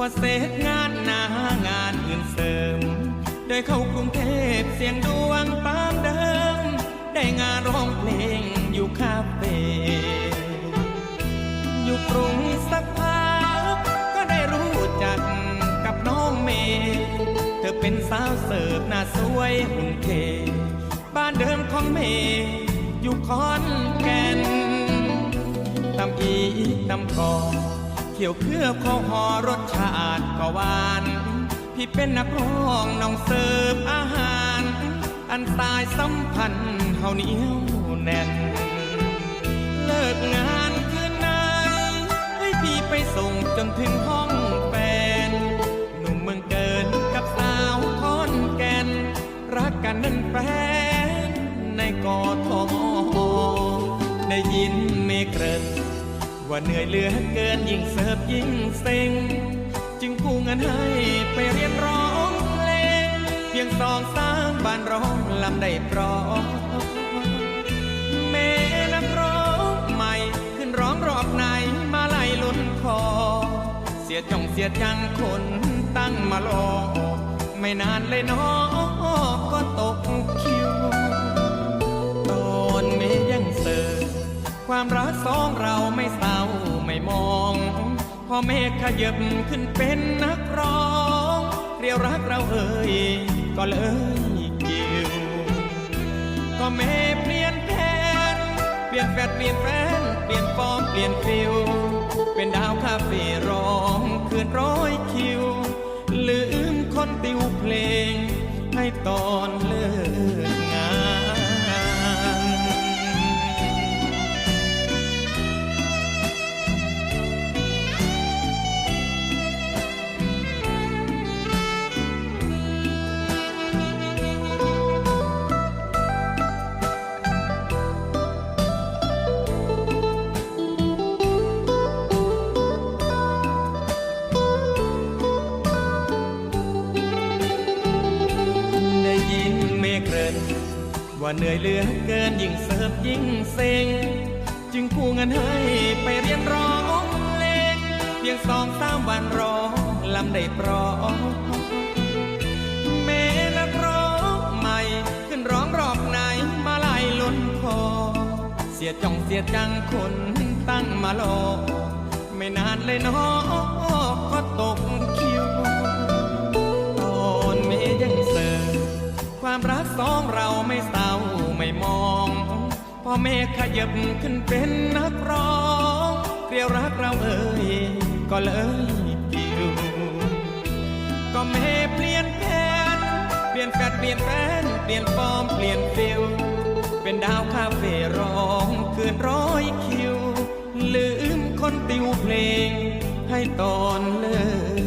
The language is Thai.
พอเสร็จงานหนางานอื่นเสริม โดยเข้ากรุงเทพเสียงดวงตามเดิม ได้งานร้องเพลงอยู่คาเฟ่อยู่กรุงสักพักก็ได้รู้จักกับน้องเมย์เธอเป็นสาวเสิร์ฟหน้าสวยหุ่นเทบ้านเดิมของเมย์อยู่ขอนแก่นตำอีตำกอ เขี่ยวเครือข้าวหอรสชาติก็หวาน พี่เป็นนักร้องน้องเสิร์ฟอาหาร อันสายสัมพันธ์เฮาเหนียวแน่น เลิกงานคืนนั้นให้พี่ไปส่งจนถึงห้องแฟน หนุ่มเมืองเกินกับสาวคอนแก่น รักกันนั่นแฟนในกอทมได้ยินเมเกริน ว่าเหนื่อยเหลือเกินยิ่งเสิร์ฟยิ่งเซ็ง จึงกู้เงินให้ไปเรียนร้องเพลง เพียงสองสามบานร้องลำได้เพราะแม่นักร้องใหม่ ขึ้นร้องรอบไหนมาไล่ลุ้นคอ เสียจ่องเสียจังคนตั้งมารอไม่นานเลยนาะก็ตกคิว ตอนเมยังเสิร์ฟความรักสองเราไม่เศร้า ม่มองพอเมฆขยับขึ้นเป็นนักร้อง เรียวรักเราเอ่ยก็เลยกิวก็เมเปลี่ยนแผนเปลี่ยนแฟดเปลี่ยนแฟนเปลี่ยนฟอร์มเปลี่ยนฟิลเป็นดาวคาเฟ่ร้องคืนร้อยคิวลืมคนติวเพลงให้ตอน ว่าเหนื่อยเหลือเกินยิ่งเสิร์ฟยิ่งเซ็ง จึงกู้เงินให้ไปเรียนร้องเพลงเพียงสองสามวันร้องลำได้เพราะเมนักร้องใหม่ ขึ้นร้องรอบไหนมาไล่ล้นคอ เสียจ่องเสียจังคนตั้งมารอไม่นานเลยเนาะก็ตก พ่อเมฆขยับขึ้นเป็นนักร้องเรียวรักเราเอ่ยก็เลยกิวก็เมเปลี่ยนแผนเปลี่ยนแฟดเปลี่ยนแฟนเปลี่ยนฟอร์มเปลี่ยนฟิลเป็นดาวคาเฟ่ร้องคืนร้อยคิว ลืมคนติวเพลงให้ตอนเลิก